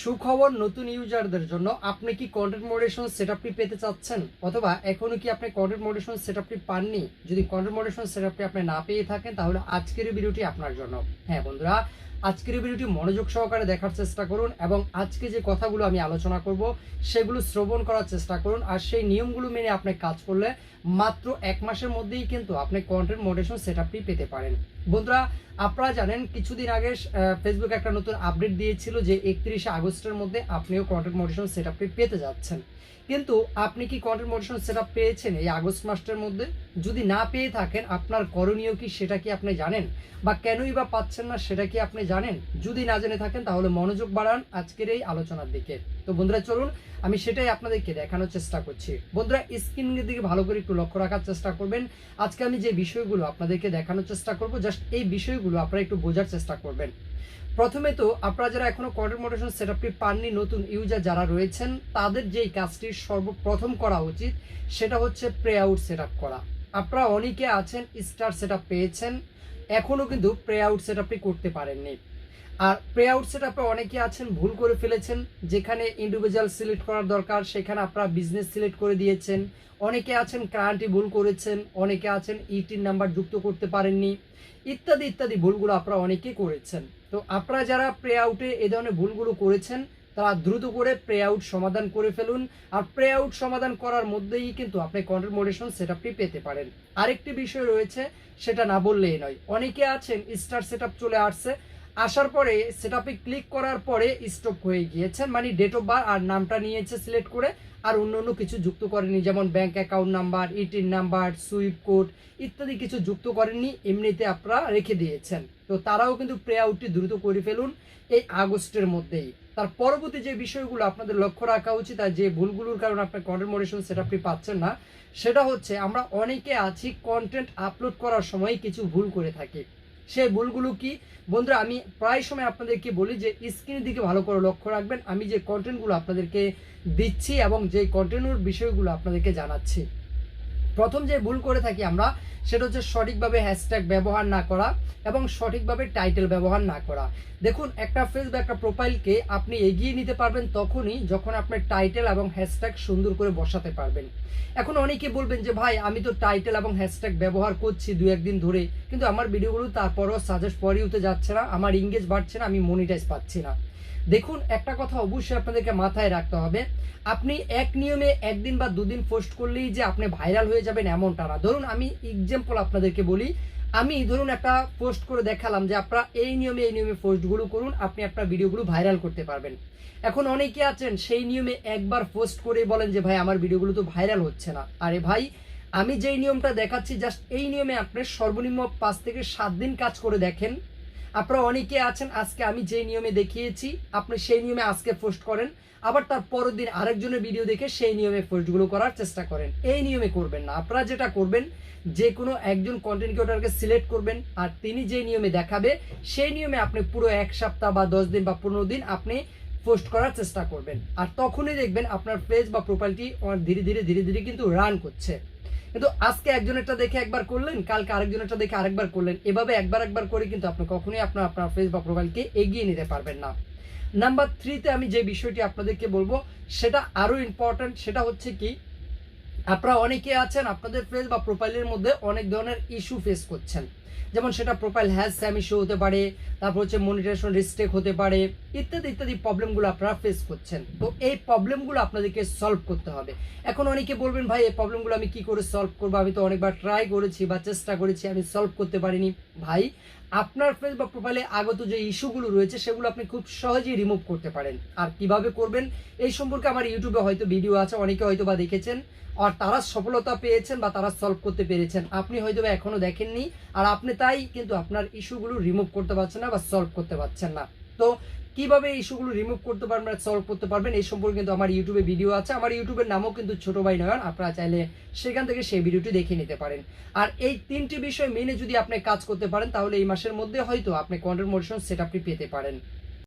সুখবর নতুন ইউজারদের জন্য আপনি কি কন্টেন্ট মডারেশন সেটআপটি পেতে চাচ্ছেন? অথবা এখনও কি আপনি কন্টেন্ট মডারেশন সেটআপটি পাননি? যদি কন্টেন্ট মডারেশন সেটআপটি আপনি না পেয়ে থাকেন, তাহলে আজকের ভিডিওটি আপনার জন্য। হ্যাঁ বন্ধুরা আজকের ভিডিওটি মনোযোগ সহকারে দেখার চেষ্টা করুন এবং আজকে যে কথাগুলো আমি আলোচনা করব, সেগুলো শ্রবণ করার চেষ্টা করুন আর সেই নিয়মগুলো মেনে আপনি কাজ করলে মাত্র এক মাসের মধ্যেই কিন্তু আপনি কন্টেন্ট মডারেশন সেটআপটি পেতে পারেন। বন্ধুরা, আপনারা জানেন কিছুদিন আগে ফেসবুক একটা নতুন আপডেট দিয়েছিল যে একত্রিশে আগস্টের মধ্যে আপনিও কন্টেন্ট মডারেশন সেটআপটি পেতে যাচ্ছেন। কিন্তু আপনি কি কন্টেন্ট মডারেশন সেটআপ পেয়েছেন এই আগস্ট মাসটার মধ্যে? যদি না পেয়ে থাকেন, আপনার করণীয় কি সেটা কি আপনি জানেন? বা কেনই বা পাচ্ছেন না সেটা কি আপনি জানেন? যদি না জেনে থাকেন, তাহলে মনোযোগ বাড়ান আজকের এই আলোচনার দিকে। তো বন্ধুরা, চলুন, আমি সেটাই আপনাদেরকে দেখানোর চেষ্টা করছি। বন্ধুরা স্ক্রিনের দিকে ভালো করে একটু লক্ষ্য রাখার চেষ্টা করবেন। আজকে আমি যে বিষয়গুলো আপনাদেরকে দেখানোর চেষ্টা করব জাস্ট এই বিষয়গুলো আপনারা একটু বোঝার চেষ্টা করবেন। প্রথমে তো আপনারা যারা এখনও কন্টেন্ট মডারেশন সেটআপটি পাননি, নতুন ইউজার যারা রয়েছেন, তাদের যেই কাজটি সর্বপ্রথম করা উচিত, সেটা হচ্ছে প্রে আউট সেটআপ করা। আপনারা অনেকে আছেন স্টার সেটআপ পেয়েছেন এখনও কিন্তু প্রে আউট সেটআপটি করতে পারেননি। আর প্রে আউট সেটআপে অনেকে আছেন, ভুল করে ফেলেছেন, যেখানে ইন্ডিভিজুয়াল সিলেক্ট করার দরকার, সেখানে আপনারা বিজনেস সিলেক্ট করে দিয়েছেন। অনেকে আছেন ক্রান্তি ভুল করেছেন, অনেকে আছেন ইটির নাম্বার যুক্ত করতে পারেননি, ইত্যাদি ইত্যাদি ভুলগুলো আপনারা অনেকেই করেছেন। তো আপনারা যারা প্রে আউটে এ ধরনের ভুলগুলো করেছেন, তারা দ্রুত করে প্রে আউট সমাধান করে ফেলুন। আর প্রে আউট সমাধান করার মধ্যেই কিন্তু আপনি কন্টেন্ট মোডেশন সেটআপটি পেতে পারেন। আরেকটি বিষয় রয়েছে, সেটা না বললেই নয়। অনেকে আছেন স্টার সেট চলে আসছে আসার পরে সেটআপে ক্লিক করার পরে স্টক হয়ে গিয়েছেন মানে ডেট অফ বার্থ আর নামটা নিয়েছে সিলেক্ট করে, আর অন্য অন্য কিছু যুক্ত করেনি, যেমন ব্যাংক অ্যাকাউন্ট নাম্বার ইটির নাম্বার সুইপ কোড ইত্যাদি কিছু যুক্ত করেননি, এমনিতে আপনারা রেখে দিয়েছেন। তো তারাও কিন্তু প্রে আউটটি দ্রুত করে ফেলুন এই আগস্টের মধ্যেই। তার পরবর্তী যে বিষয়গুলো আপনাদের লক্ষ্য রাখা উচিত আর যে ভুলগুলোর কারণে আপনার কন্টেন্ট মডারেশন সেটআপটি পাচ্ছেন না, সেটা হচ্ছে আমরা অনেকে আছি কন্টেন্ট আপলোড করার সময় কিছু ভুল করে থাকি। সেই ভুলগুলো কি? বন্ধুরা, আমি প্রায় সময় আপনাদেরকে বলি যে স্ক্রিনের দিকে ভালো করে লক্ষ্য রাখবেন। আমি যে কন্টেন্টগুলো আপনাদেরকে দিচ্ছি এবং যে কন্টেন্টের বিষয়গুলো আপনাদেরকে জানাচ্ছি। প্রথম যে ভুল করে থাকি আমরা, সেটা হচ্ছে সঠিকভাবে হ্যাশট্যাগ ব্যবহার না করা এবং সঠিকভাবে টাইটেল ব্যবহার না করা। দেখুন, একটা ফেস বা একটা প্রোফাইলকে আপনি এগিয়ে নিতে পারবেন তখনই যখন আপনার টাইটেল এবং হ্যাশট্যাগ সুন্দর করে বসাতে পারবেন। এখন অনেকে বলবেন যে, ভাই, আমি তো টাইটেল এবং হ্যাশট্যাগ ব্যবহার করছি দু একদিন ধরে, কিন্তু আমার ভিডিওগুলো তারপরও সাজেস্ট পরে উঠে যাচ্ছে না, আমার ইংগেজ বাড়ছে না, আমি মনিটাইজ পাচ্ছি না। দেখুন, একটা কথা অবশ্যই আপনাদেরকে মাথায় রাখতে হবে। আপনি এক নিয়মে একদিন বা দুদিন পোস্ট করলেই যে আপনি ভাইরাল হয়ে যাবেন এমনটা না। ধরুন, আমি এক্সাম্পল আপনাদেরকে বলি। আমি ধরুন একটা পোস্ট করে দেখালাম যে আপনারা এই নিয়মে এই নিয়মে পোস্টগুলো করুন, আপনি আপনার ভিডিওগুলো ভাইরাল করতে পারবেন। এখন অনেকে আছেন, সেই নিয়মে একবার পোস্ট করে বলেন যে, ভাই, আমার ভিডিওগুলো তো ভাইরাল হচ্ছে না। আরে ভাই, আমি যেই নিয়মটা দেখাচ্ছি জাস্ট এই নিয়মে আপনি সর্বনিম্ন পাঁচ থেকে সাত দিন কাজ করে দেখেন। আপনারা অনেকে আছেন, আজকে আমি যে নিয়মে দেখিয়েছি, আপনি সেই নিয়মে আজকে পোস্ট করেন। আবার তার পরের দিন আরেকজনের ভিডিও দেখে সেই নিয়মে পোস্টগুলো করার চেষ্টা করেন। এই নিয়মে করবেন না। আপনারা যেটা করবেন, যে কোনো একজন কন্টেন্ট ক্রিয়েটরকে সিলেক্ট করবেন, আর তিনি যে নিয়মে দেখাবে, সেই নিয়মে আপনি পুরো এক সপ্তাহ বা দশ দিন বা পনেরো দিন আপনি পোস্ট করার চেষ্টা করবেন। আর তখনই দেখবেন আপনার পেজ বা প্রোফাইলটি ধীরে ধীরে ধীরে ধীরে কিন্তু রান করছে। কিন্তু আজকে একজনেরটা দেখে একবার করলেন, কালকে আরেকজনেরটা দেখে আরেকবার করলেন। এভাবে একবার একবার করে কিন্তু আপনি কখনোই আপনার আপনার ফেস বা প্রোফাইলকে এগিয়ে নিতে পারবেন না। নাম্বার থ্রিতে আমি যে বিষয়টি আপনাদেরকে বলব, সেটা আরও ইম্পর্ট্যান্ট সেটা হচ্ছে কি, আপনারা অনেকে আছেন, আপনাদের ফেস বা প্রোফাইলের মধ্যে অনেক ধরনের ইস্যু ফেস করছেন। যেমন সেটা প্রোফাইল হ্যাজ স্যাম ইস্যু হতে পারে, তারপর হচ্ছে মনিটাইজেশন রিস্টেক হতে পারে, ইত্যাদি ইত্যাদি প্রবলেমগুলো আপনারা ফেস করছেন। তো এই প্রবলেমগুলো আপনাদেরকে সলভ করতে হবে। এখন অনেকে বলবেন, ভাই, এই প্রবলেমগুলো আমি কি করে সলভ করব? আমি তো অনেকবার ট্রাই করেছি বা চেষ্টা করেছি, আমি সলভ করতে পারিনি। ভাই, আপনার ফেস বা প্রোফাইলে আগত যে ইস্যুগুলো রয়েছে, সেগুলো আপনি খুব সহজেই রিমুভ করতে পারেন। আর কীভাবে করবেন? এই সম্পর্কে আমার ইউটিউবে হয়তো ভিডিও আছে, অনেকে হয়তো বা দেখেছেন। আর তারা সফলতা পেয়েছেন বা তারা সলভ করতে পেরেছেন। আপনি হয়তো বা এখনও দেখেননি। আর আপনি তাই কিন্তু আপনার ইস্যুগুলো রিমুভ করতে পারছেন না বা সলভ করতে পারছেন না। তো কীভাবে ইস্যুগুলো রিমুভ করতে পারবেন সলভ করতে পারবেন, এই সম্পর্কে কিন্তু আমার ইউটিউবে ভিডিও আছে। আমার ইউটিউবের নামও কিন্তু ছোট ভাই নয়ন আপনারা চাইলে সেখান থেকে সেই ভিডিওটি দেখে নিতে পারেন। আর এই তিনটি বিষয় মেনে যদি আপনি কাজ করতে পারেন, তাহলে এই মাসের মধ্যে হয়তো আপনি কন্টেন্ট মোশন সেট আপনি পেতে পারেন।